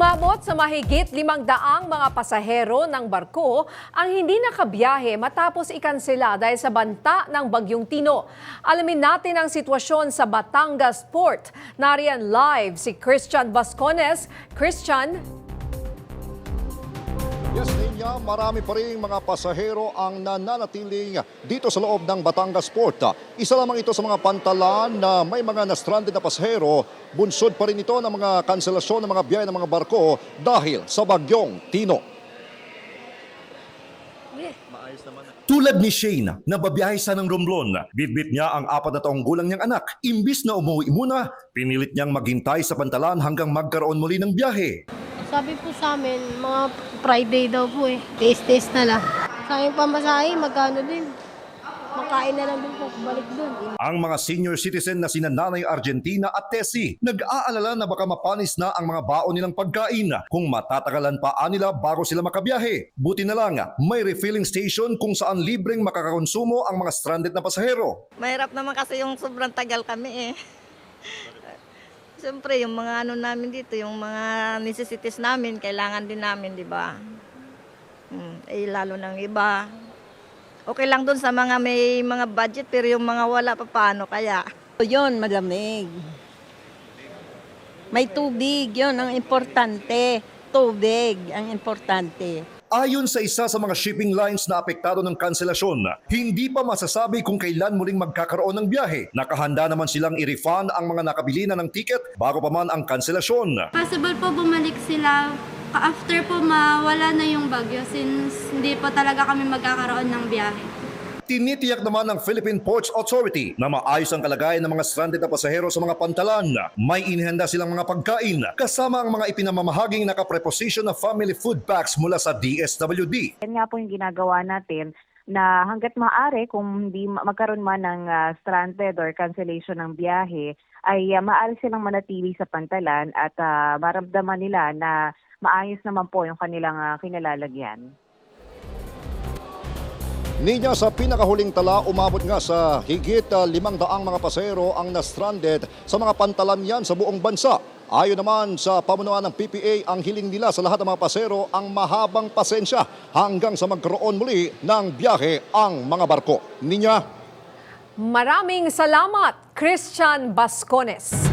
Umabot sa mahigit limang daang mga pasahero ng barko ang hindi nakabiyahe matapos ikansela dahil sa banta ng Bagyong Tino. Alamin natin ang sitwasyon sa Batangas Port. Nariyan live si Christian Vascones. Christian, Yes, Ninya, marami pa rin mga pasahero ang nananatiling dito sa loob ng Batangas Port. Isa lamang ito sa mga pantalan na may mga na-stranded na pasahero. Bunsod pa rin ito ng mga kanselasyon ng mga biyahe ng mga barko dahil sa bagyong Tino. Tulad ni Shane na babiyahe sa ng Romblon, bitbit niya ang apat na taong gulang niyang anak. Imbis na umuwi muna, pinilit niyang maghintay sa pantalan hanggang magkaroon muli ng biyahe. Sabi po sa amin, mga Friday daw po eh. Taste-taste na lang. Sa aming pamasahe, magkano din. Makain na lang din po, balik dun. Ang mga senior citizen na sina Nanay Argentina at Tessie, nag-aalala na baka mapanis na ang mga baon nilang pagkain kung matatagalan pa nila bago sila makabiyahe. Buti na lang, may refilling station kung saan libreng makakakonsumo ang mga stranded na pasahero. Mahirap naman kasi yung sobrang tagal kami eh. Siyempre, yung mga ano namin dito, yung mga necessities namin, kailangan din namin, di ba? Hmm, eh, lalo ng iba. Okay lang dun sa mga may mga budget, pero yung mga wala pa paano kaya? Yun, malamig. May tubig, yun ang importante. Tubig ang importante. Ayon sa isa sa mga shipping lines na apektado ng kanselasyon, hindi pa masasabi kung kailan muling magkakaroon ng biyahe. Nakahanda naman silang i-refund ang mga nakabili na ng ticket bago pa man ang kanselasyon. Possible po bumalik sila after po mawala na yung bagyo since hindi po talaga kami magkakaroon ng biyahe. Tinitiyak naman ng Philippine Ports Authority na maayos ang kalagayan ng mga stranded na pasahero sa mga pantalan. May inihanda silang mga pagkain kasama ang mga ipinamamahaging nakapreposition na family food packs mula sa DSWD. Yan nga po yung ginagawa natin na hanggat maaari kung hindi ma- magkaroon man ng ah, stranded or cancellation ng biyahe ay uh, maaari silang manatili sa pantalan at ah, maramdaman nila na maayos naman po yung kanilang ah, kinalalagyan. Ninya sa pinakahuling tala, umabot nga sa higit ah, limang daang mga pasahero ang na-stranded sa mga pantalan yan sa buong bansa. Ayon naman sa pamunuan ng PPA, ang hiling nila sa lahat ng mga pasahero ang mahabang pasensya hanggang sa magkaroon muli ng biyahe ang mga barko. Ninya, maraming salamat, Christian Vascones.